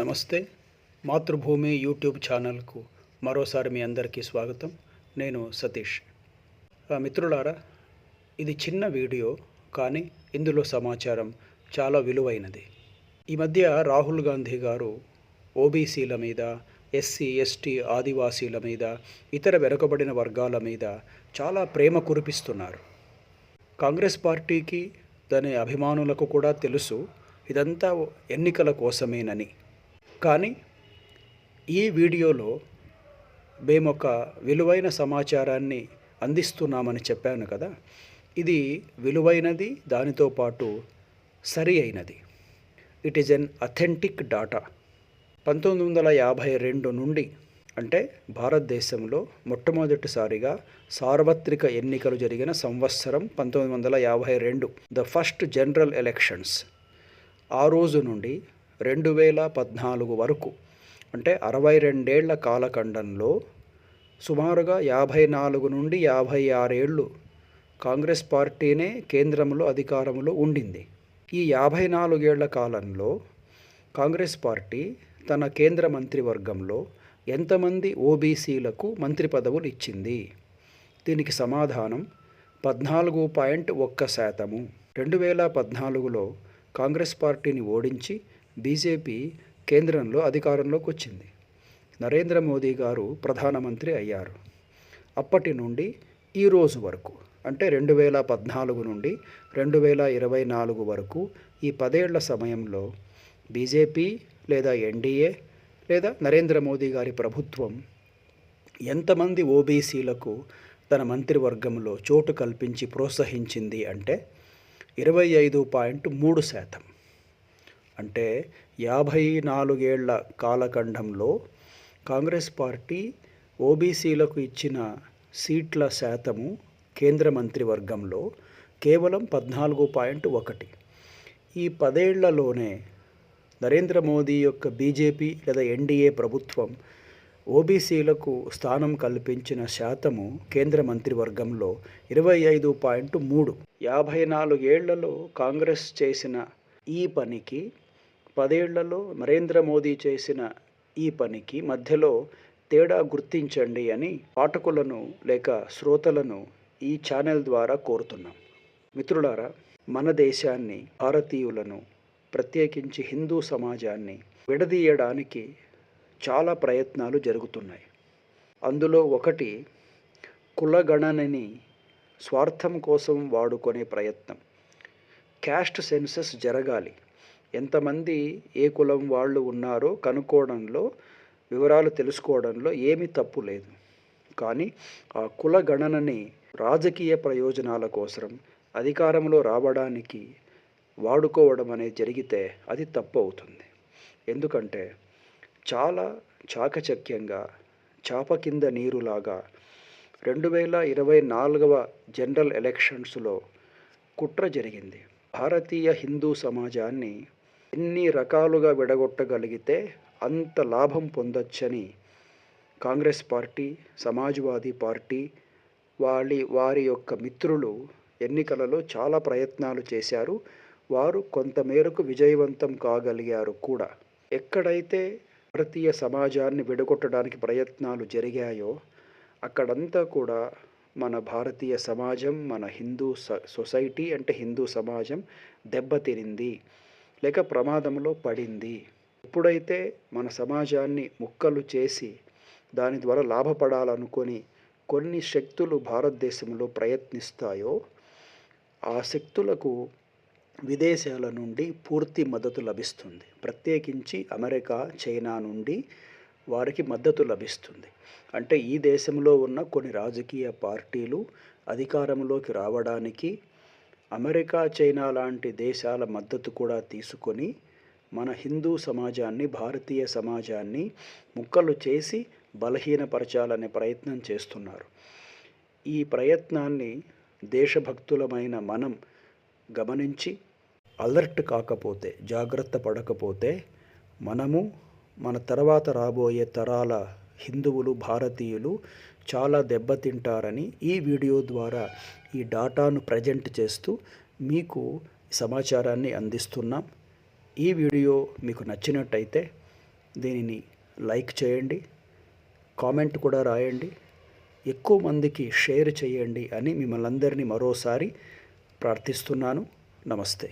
నమస్తే. మాతృభూమి యూట్యూబ్ ఛానల్కు మరోసారి మీ అందరికీ స్వాగతం. నేను సతీష్. ఆ, మిత్రులారా ఇది చిన్న వీడియో కానీ ఇందులో సమాచారం చాలా విలువైనది. ఈ మధ్య రాహుల్ గాంధీ గారు ఓబీసీల మీద ఎస్సీ ఎస్టీ ఆదివాసీల మీద ఇతర వెనుకబడిన వర్గాల మీద చాలా ప్రేమ కురిపిస్తున్నారు. కాంగ్రెస్ పార్టీకి దాని అభిమానులకు కూడా తెలుసు ఇదంతా ఎన్నికల కోసమేనని. కానీ ఈ వీడియోలో మేము ఒక విలువైన సమాచారాన్ని అందిస్తున్నామని చెప్పాను కదా. ఇది విలువైనది దానితో పాటు సరి అయినది. It is an authentic data పంతొమ్మిది వందల యాభై రెండు నుండి అంటే భారతదేశంలో మొట్టమొదటిసారిగా సార్వత్రిక ఎన్నికలు జరిగిన సంవత్సరం పంతొమ్మిది వందల యాభై రెండు ద ఫస్ట్ జనరల్ ఎలక్షన్స్ ఆ రోజు నుండి రెండు వేల పద్నాలుగు వరకు. అంటే అరవై రెండేళ్ళ కాలఖండంలో సుమారుగా యాభై నాలుగు నుండి యాభై ఆరేళ్ళు కాంగ్రెస్ పార్టీనే కేంద్రంలో అధికారంలో ఉండింది. ఈ యాభై నాలుగేళ్ళ కాలంలో కాంగ్రెస్ పార్టీ తన కేంద్ర మంత్రివర్గంలో ఎంతమంది ఓబీసీలకు మంత్రి పదవులు ఇచ్చింది? దీనికి సమాధానం పద్నాలుగు పాయింట్ ఒక్క శాతము. రెండు వేల పద్నాలుగులో కాంగ్రెస్ పార్టీని ఓడించి బీజేపీ కేంద్రంలో అధికారంలోకి వచ్చింది. నరేంద్ర మోదీ గారు ప్రధానమంత్రి అయ్యారు. అప్పటి నుండి ఈ రోజు వరకు అంటే రెండు వేల పద్నాలుగు నుండి రెండు వేల ఇరవై నాలుగు వరకు ఈ పదేళ్ళ సమయంలో బీజేపీ లేదా ఎన్డీఏ లేదా నరేంద్ర మోదీ గారి ప్రభుత్వం ఎంతమంది ఓబీసీలకు తన మంత్రివర్గంలో చోటు కల్పించి ప్రోత్సహించింది అంటే ఇరవై ఐదు పాయింట్ మూడు శాతం. అంటే యాభై నాలుగేళ్ళ కాలఖండంలో కాంగ్రెస్ పార్టీ ఓబీసీలకు ఇచ్చిన సీట్ల శాతము కేంద్ర మంత్రివర్గంలో కేవలం పద్నాలుగు పాయింట్ ఒకటి. ఈ పదేళ్ళలోనే నరేంద్ర మోదీ యొక్క బీజేపీ లేదా ఎన్డీఏ ప్రభుత్వం ఓబీసీలకు స్థానం కల్పించిన శాతము కేంద్ర మంత్రివర్గంలో ఇరవై ఐదు పాయింట్ మూడు. యాభై నాలుగేళ్ళలో కాంగ్రెస్ చేసిన ఈ పనికి పదేళ్ళలో నరేంద్ర మోదీ చేసిన ఈ పనికి మధ్యలో తేడా గుర్తించండి అని పాఠకులను లేక శ్రోతలను ఈ ఛానల్ ద్వారా కోరుతున్నాం. మిత్రులారా మన దేశాన్ని భారతీయులను ప్రత్యేకించి హిందూ సమాజాన్ని విడదీయడానికి చాలా ప్రయత్నాలు జరుగుతున్నాయి. అందులో ఒకటి కులగణనని స్వార్థం కోసం వాడుకునే ప్రయత్నం. క్యాస్ట్ సెన్సస్ జరగాలి. ఎంతమంది ఏ కులం వాళ్ళు ఉన్నారో కనుక్కోవడంలో వివరాలు తెలుసుకోవడంలో ఏమీ తప్పు లేదు. కానీ ఆ కుల గణనని రాజకీయ ప్రయోజనాల కోసం అధికారంలో రావడానికి వాడుకోవడం అనేది జరిగితే అది తప్పు అవుతుంది. ఎందుకంటే చాలా చాకచక్యంగా చాప కింద నీరులాగా రెండు వేల ఇరవై నాలుగవ జనరల్ ఎలక్షన్స్లో కుట్ర జరిగింది. భారతీయ హిందూ సమాజాన్ని ఎన్ని రకాలుగా విడగొట్టగలిగితే అంత లాభం పొందొచ్చని కాంగ్రెస్ పార్టీ సమాజ్వాదీ పార్టీ వారి వారి యొక్క మిత్రులు ఎన్నికలలో చాలా ప్రయత్నాలు చేశారు. వారు కొంతమేరకు విజయవంతం కాగలిగారు కూడా. ఎక్కడైతే భారతీయ సమాజాన్ని విడగొట్టడానికి ప్రయత్నాలు జరిగాయో అక్కడంతా కూడా మన భారతీయ సమాజం మన హిందూ స- సొసైటీ అంటే హిందూ సమాజం దెబ్బతిరింది లేక ప్రమాదంలో పడింది. ఎప్పుడైతే మన సమాజాన్ని ముక్కలు చేసి దాని ద్వారా లాభపడాలనుకొని కొన్ని శక్తులు భారతదేశంలో ప్రయత్నిస్తాయో ఆ శక్తులకు విదేశాల నుండి పూర్తి మద్దతు లభిస్తుంది. ప్రత్యేకించి అమెరికా చైనా నుండి వారికి మద్దతు లభిస్తుంది. అంటే ఈ దేశంలో ఉన్న కొన్ని రాజకీయ పార్టీలు అధికారంలోకి రావడానికి అమెరికా చైనా లాంటి దేశాల మద్దతు కూడా తీసుకొని మన హిందూ సమాజాన్ని భారతీయ సమాజాన్ని ముక్కలు చేసి బలహీనపరచాలనే ప్రయత్నం చేస్తున్నారు. ఈ ప్రయత్నాన్ని దేశభక్తులమైన మనం గమనించి అలర్ట్ కాకపోతే జాగ్రత్త పడకపోతే మనము మన తర్వాత రాబోయే తరాల హిందువులు భారతీయులు చాలా దెబ్బతింటారని ఈ వీడియో ద్వారా ఈ డాటాను ప్రజెంట్ చేస్తూ మీకు సమాచారాన్ని అందిస్తున్నాం. ఈ వీడియో మీకు నచ్చినట్టయితే దీనిని లైక్ చేయండి కామెంట్ కూడా రాయండి ఎక్కువ మందికి షేర్ చేయండి అని మిమ్మల్ని అందరినీ మరోసారి ప్రార్థిస్తున్నాను. నమస్తే.